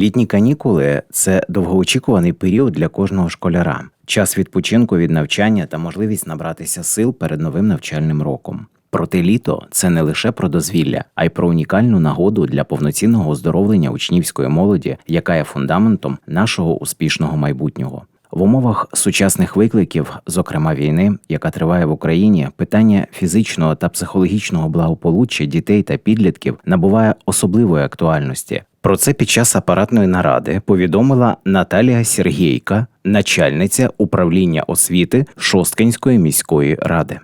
Літні канікули це довгоочікуваний період для кожного школяра, час відпочинку від навчання та можливість набратися сил перед новим навчальним роком. Проте літо це не лише про дозвілля, а й про унікальну нагоду для повноцінного оздоровлення учнівської молоді, яка є фундаментом нашого успішного майбутнього. В умовах сучасних викликів, зокрема війни, яка триває в Україні, питання фізичного та психологічного благополуччя дітей та підлітків набуває особливої актуальності. Про це під час апаратної наради повідомила Наталія Сергійка, начальниця управління освіти Шосткинської міської ради.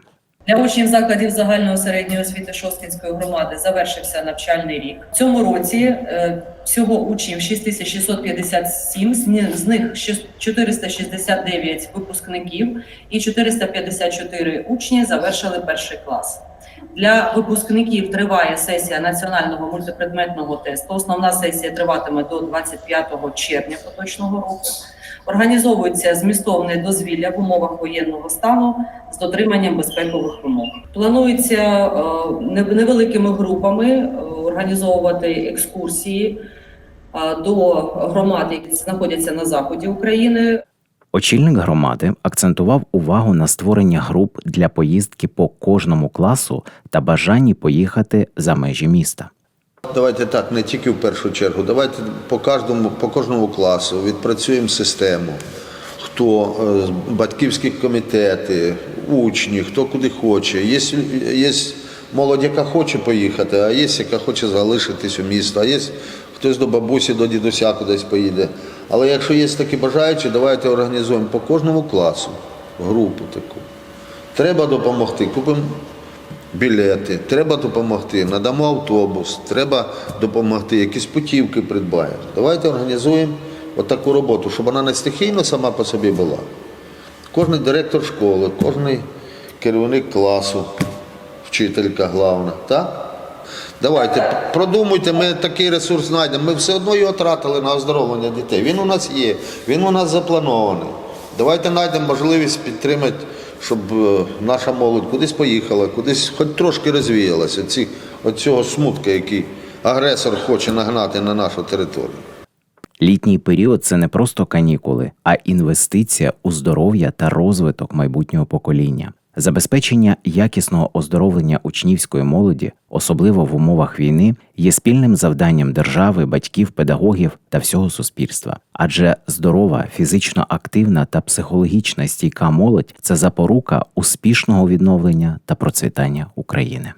Для учнів закладів загальної середньої освіти Шосткінської громади завершився навчальний рік. В цьому році е, всього учнів 6657, з ни- з них щас- 469 випускників і 454 учні завершили перший клас. Для випускників триває сесія національного мультипредметного тесту. Основна сесія триватиме до 25 червня поточного року. Організовується змістовне дозвілля в умовах воєнного стану з дотриманням безпекових вимог. Планується е, невеликими групами е, організовувати екскурсії е, до громад, які знаходяться на заході України. Очільник громади акцентував увагу на створення груп для поїздки по кожному класу та бажанні поїхати за межі міста. Давайте так, не тільки в першу чергу. Давайте по кожному, по кожному класу відпрацюємо систему. Хто е, батьківські комітети, учні, хто куди хоче. Є, є молодь, яка хоче поїхати, а є, яка хоче залишитись у місто, а є хтось до бабусі, до дідуся кудись поїде. Але якщо є такі бажаючі, давайте організуємо по кожному класу групу таку. Треба допомогти. Купимо білети, треба допомогти, надамо автобус, треба допомогти, якісь путівки придбаємо. Давайте організуємо отаку роботу, щоб вона не стихійно сама по собі була. Кожний директор школи, кожний керівник класу, вчителька головна, так? Давайте, продумуйте, ми такий ресурс знайдемо. Ми все одно його тратили на оздоровлення дітей. Він у нас є, він у нас запланований. Давайте знайдемо можливість підтримати, щоб е, наша молодь кудись поїхала, кудись хоч трошки розвіялася ці, от цього смутка, який агресор хоче нагнати на нашу територію. Літній період це не просто канікули, а інвестиція у здоров'я та розвиток майбутнього покоління. Забезпечення якісного оздоровлення учнівської молоді, особливо в умовах війни, є спільним завданням держави, батьків, педагогів та всього суспільства. Адже здорова, фізично активна та психологічно стійка молодь це запорука успішного відновлення та процвітання України.